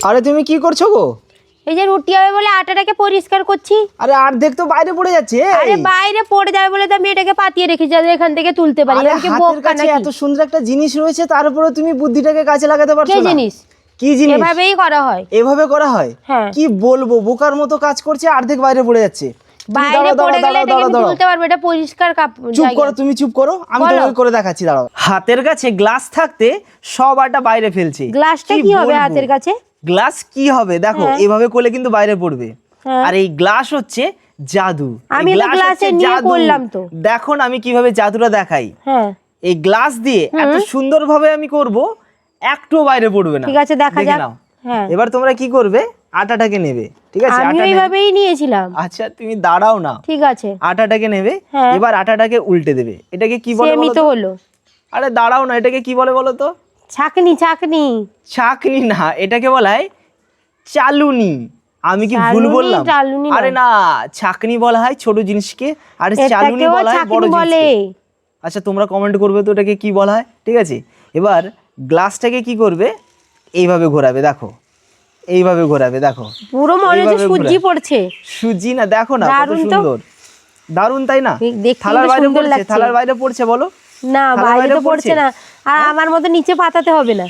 আরে তুমি কি করছ গো? এই যে রুটি হবে বলে আটাটাকে পরিষ্কার করছি। আরে অর্ধেক তো বাইরে পড়ে যাচ্ছে। আরে বাইরে পড়ে যাবে বলে তো আমি এটাকে পাতিয়ে রেখেছি যাতে এখান থেকে তুলতে পারি আরে কি হাতের কাছে এত সুন্দর একটা জিনিস রয়েছে তারপরে তুমি বুদ্ধিটাকে কাজে লাগাতে পারছ কে না? জিনিস? কি জিনিস? এভাবেই করা হয়। এভাবে করা হয়? হ্যাঁ। কি বলব বোকার মতো কাজ করছে অর্ধেক বাইরে পড়ে যাচ্ছে। বাইরে পড়ে গেলে এটাকে। তুলতে পারব এটা পরিষ্কার কাপ চুপ করো তুমি চুপ করো আমি তোমাকে করে দেখাচ্ছি দাঁড়াও। হাতের কাছে গ্লাস থাকতে সব আটা বাইরে ফেলছে। গ্লাসটা কি হবে হাতের কাছে? গ্লাস কি হবে? দেখো হ্যাঁ। এভাবে করলে কিন্তু বাইরে পড়বে। হ্যাঁ। আর এই গ্লাস হচ্ছে জাদু। আমি গ্লাসে নিয়ে করলাম তো। দেখো না আমি কীভাবে জাদুটা দেখাই। হ্যাঁ। এই গ্লাস দিয়ে এত সুন্দরভাবে আমি করব একটু বাইরে পড়বে না। ঠিক আছে, দেখা যাক। হ্যাঁ। এবার তোমরা কি করবে? আটাটাকে নেবে। ঠিক আছে আমি এইভাবেই নিয়েছিলাম। আচ্ছা তুমি দাঁড়াও না। ঠিক আছে। আটাটাকে নেবে। হ্যাঁ। এবার আটাটাকে উল্টে দেবে। এটাকে কি বলে বলো তো? হলো। আরে দাঁড়াও না এটাকে কি বলে বলো তো? ছাকনি ছাকনি চাকনি না এটাকে বলা হয় চালুনি। আমি কি ভুল বললাম? আরে না ছাকনি বলা হয় ছোট জিনিসকে আর চালুনি বলা হয় বড় বলে। জিনিসকে আচ্ছা তোমরা কমেন্ট করবে তো এটাকে কি বলা হয়? ঠিক আছে? এবার গ্লাসটাকে কি করবে? এইভাবে ঘোরাবে দেখো। এইভাবে ঘোরাবে দেখো। পুরো মনে হচ্ছে ঘোরায়। পড়ছে। সুজি না দেখো না কত সুন্দর। দারুণ তাই না? থালার বাইরে পড়ছে থালার বাইরে পড়ছে বলো। না বাইরে তো পড়ছে? না। আর আমার মতো নিচে পাতাতে হবে না।